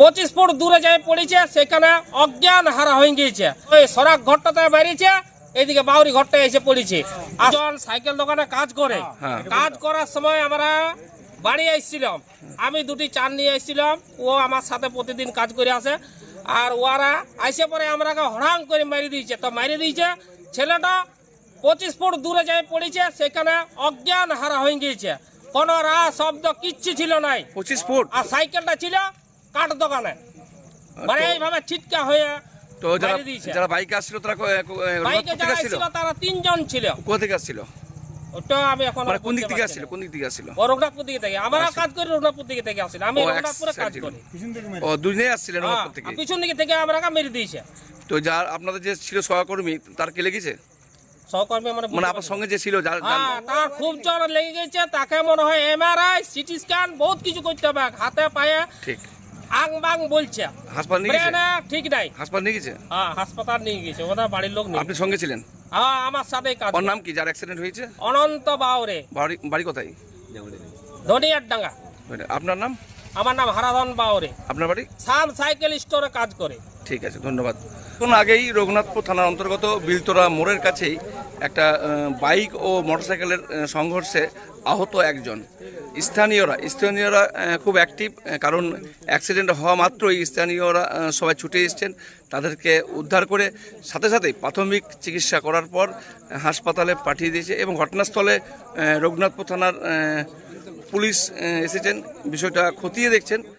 পঁচিশ ফুট দূরে যাই পড়েছে সেখানে অজ্ঞান হারা হয়ে গিয়েছে। ওই সরাক ঘরটাতে বেরিয়েছে এইদিকে বাউরি ঘরটা এসে পড়েছে। একজন সাইকেল দোকানে কাজ করে। হ্যাঁ। কাজ করার সময় আমরা বাড়ি এসেছিলাম। আমি দুটি চান নিয়ে এসেছিলাম। ও আমার সাথে প্রতিদিন কাজ করে আসে। আর ওরা আইসে পরে আমরাকে হড়াং করে মারি দিয়েছে। তো মারি দিয়েছে ছেলেটা পঁচিশ ফুট দূরে যাই পড়েছে সেখানে অজ্ঞান হারা হয়ে গিয়েছে। কোনো রা শব্দ কিচ্ছু ছিল নাই। পঁচিশ ফুট? আর সাইকেলটা ছিল কাঠ দোকানে। মানে এইভাবে ছিটকা হয়ে তো যারা যারা বাইকে আসছিল তারা বাইকে যারা ছিল তারা তিনজন ছিল। কোথা থেকে আসছিল? ওটা আমি এখন মানে কোন দিক থেকে আসছিল? কোন দিক থেকে আসছিল? ও রঘুনাথপুর দিকে থেকে। আমরা কাজ করি রঘুনাথপুর দিকে থেকে আসলে আমি রঘুনাথপুরে কাজ করি। ও দুজনেই আসছিলেন রঘুনাথপুর থেকে? আর পিছন দিকে থেকে আমরা মেরে দিয়েছে। তো যার আপনাদের যে ছিল সহকর্মী তার কে লেগেছে? সহকর্মী আমার মানে আপনার সঙ্গে যে ছিল যার হ্যাঁ তার খুব জ্বর লেগে গেছে। তাকে মনে হয় এমআরআই সিটি স্ক্যান বহুত কিছু করতে হবে। হাতে পায়ে। ঠিক। আং বাং বলছে। হাসপাতাল নিয়ে গেছে? ব্রেনে ঠিক নাই। হাসপাতাল নিয়ে গেছে? হ্যাঁ হাসপাতাল নিয়ে গেছে বাড়ির লোক নেই আপনি সঙ্গে ছিলেন? হ্যাঁ আমার সাথে কাজ ওর নাম কি যার অ্যাক্সিডেন্ট হয়েছে? অনন্ত বাউরে। বাড়ি বাড়ি কোথায়? ধনিয়ার ডাঙ্গা আপনার নাম? আমার নাম হারাধন বাউরে। আপনার বাড়ি? সাম সাইকেল স্টোরে কাজ করে। ঠিক আছে, ধন্যবাদ। কোন আগেই রঘুনাথপুর থানার অন্তর্গত বিলতরা মোড়ের কাছেই একটা বাইক ও মোটরসাইকেলের সংঘর্ষে আহত একজন। স্থানীয়রা স্থানীয়রা খুব অ্যাক্টিভ কারণ অ্যাক্সিডেন্ট হওয়া মাত্রই স্থানীয়রা সবাই ছুটে এসছেন। তাদেরকে উদ্ধার করে সাথে সাথেই প্রাথমিক চিকিৎসা করার পর হাসপাতালে পাঠিয়ে দিয়েছে এবং ঘটনাস্থলে রঘুনাথপুর থানার পুলিশ এসেছেন। বিষয়টা খতিয়ে দেখছেন।